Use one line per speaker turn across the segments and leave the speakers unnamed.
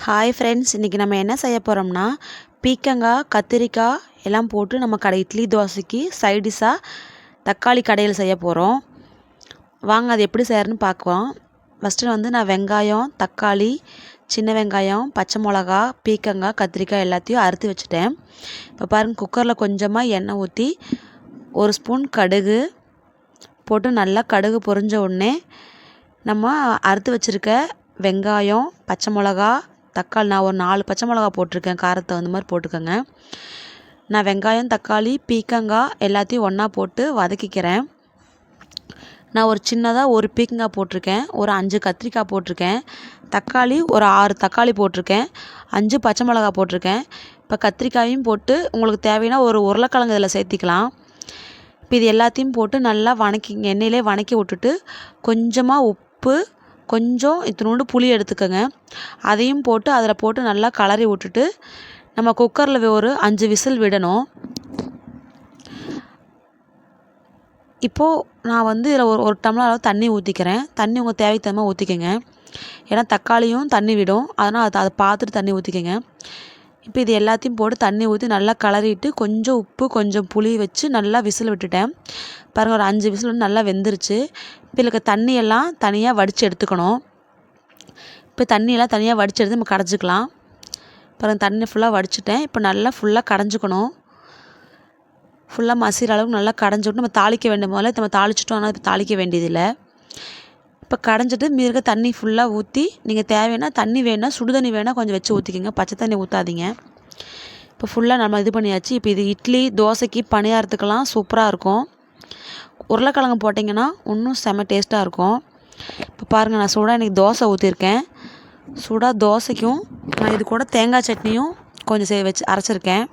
Hi friends இன்றைக்கி நம்ம என்ன செய்ய போகிறோம்னா பீக்கங்காய் கத்திரிக்காய் எல்லாம் போட்டு நம்ம கடை இட்லி தோசைக்கு சைடிஷாக தக்காளி கடையில் செய்ய போகிறோம் வாங்க அது எப்படி செய்யறதுன்னு பார்க்குவோம் ஃபஸ்ட்டு வந்து நான் வெங்காயம் தக்காளி சின்ன வெங்காயம் பச்சை மிளகா பீக்கங்காய் கத்திரிக்காய் எல்லாத்தையும் அறுத்து வச்சுட்டேன். இப்போ பாருங்கள் குக்கரில் கொஞ்சமாக எண்ணெய் ஊற்றி ஒரு ஸ்பூன் கடுகு போட்டு நல்லா கடுகு பொரிஞ்ச உடனே நம்ம அறுத்து வச்சுருக்க வெங்காயம் பச்சை மிளகா தக்காளி நான் ஒரு நாலு பச்சை மிளகா போட்டிருக்கேன் காரத்தை அந்த மாதிரி போட்டுக்கோங்க. நான் வெங்காயம் தக்காளி பீக்கங்காய் எல்லாத்தையும் ஒன்றா போட்டு வதக்கிக்கிறேன். நான் ஒரு சின்னதாக ஒரு பீக்கங்காய் போட்டிருக்கேன் ஒரு அஞ்சு கத்திரிக்காய் போட்டிருக்கேன் தக்காளி ஒரு ஆறு தக்காளி போட்டிருக்கேன் அஞ்சு பச்சை மிளகா போட்டிருக்கேன். இப்போ கத்திரிக்காயும் போட்டு உங்களுக்கு தேவைன்னா ஒரு உருளைக்கிழங்கு இதில் சேர்த்திக்கலாம். இப்போ இது எல்லாத்தையும் போட்டு நல்லா வணக்கி எண்ணெயிலே வணக்கி விட்டுட்டு கொஞ்சமாக உப்பு கொஞ்சம் இத்தினோண்டு புளி எடுத்துக்கோங்க. அதையும் போட்டு அதில் போட்டு நல்லா கலரி விட்டுட்டு நம்ம குக்கரில் ஒரு அஞ்சு விசில் விடணும். இப்போது நான் வந்து இதில் ஒரு ஒரு டம்ளர் அளவு தண்ணி ஊற்றிக்கிறேன் தண்ணி உங்கள் தேவைக்கு தகுந்த ஊற்றிக்கங்க ஏன்னா தக்காளியும் தண்ணி விடும். அதனால் அதை அதை பார்த்துட்டு தண்ணி ஊற்றிக்கங்க இப்போ இது எல்லாத்தையும் போட்டு தண்ணி ஊற்றி நல்லா கலரிட்டு கொஞ்சம் உப்பு கொஞ்சம் புளி வச்சு நல்லா விசில் விட்டுட்டேன். பாருங்கள் ஒரு அஞ்சு விசில் வந்து நல்லா வெந்துருச்சு. இப்போ இருக்க தண்ணியெல்லாம் தனியாக வடித்து எடுத்துக்கணும். இப்போ தண்ணியெல்லாம் தனியாக வடித்து எடுத்து நம்ம கடைஞ்சிக்கலாம். பாருங்கள் தண்ணி ஃபுல்லாக வடிச்சிட்டேன். இப்போ நல்லா ஃபுல்லாக கடைஞ்சிக்கணும். ஃபுல்லாக மசிகிற அளவுக்கு நல்லா கடைஞ்சி விட்டு நம்ம தாளிக்க வேண்டிய முதல்ல நம்ம தாளிச்சிட்டோம். ஆனால் இப்போ தாளிக்க வேண்டியதில்லை. இப்போ கடைஞ்சிட்டு மீதி இருக்க தண்ணி ஃபுல்லாக ஊற்றி நீங்கள் தேவைன்னா தண்ணி வேணால் சுடு தண்ணி வேணால் கொஞ்சம் வச்சு ஊற்றிக்கிங்க பச்சை தண்ணி ஊற்றாதீங்க இப்போ ஃபுல்லாக நம்ம இது பண்ணியாச்சு. இப்போ இது இட்லி தோசைக்கு பணியாரத்துக்கெல்லாம் சூப்பராக இருக்கும். உருளைக்கிழங்கு போட்டிங்கன்னா இன்னும் செம்ம டேஸ்ட்டாக இருக்கும். இப்போ பாருங்கள் நான் சூடாக இன்றைக்கி தோசை ஊற்றிருக்கேன் சூடாக தோசைக்கும் நான் இது கூட தேங்காய் சட்னியும் கொஞ்சம் சே வச்சு அரைச்சிருக்கேன்.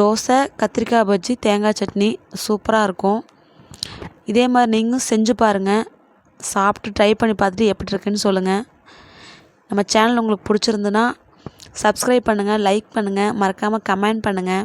தோசை கத்திரிக்காய் பஜ்ஜி தேங்காய் சட்னி சூப்பராக இருக்கும். இதே மாதிரி நீங்களும் செஞ்சு பாருங்கள் சாப்பிட்டு ட்ரை பண்ணி பார்த்துட்டு எப்படி இருக்குன்னு சொல்லுங்கள் நம்ம சேனல் உங்களுக்கு பிடிச்சிருந்துன்னா சப்ஸ்கிரைப் பண்ணுங்கள் லைக் பண்ணுங்கள் மறக்காமல் கமெண்ட் பண்ணுங்கள்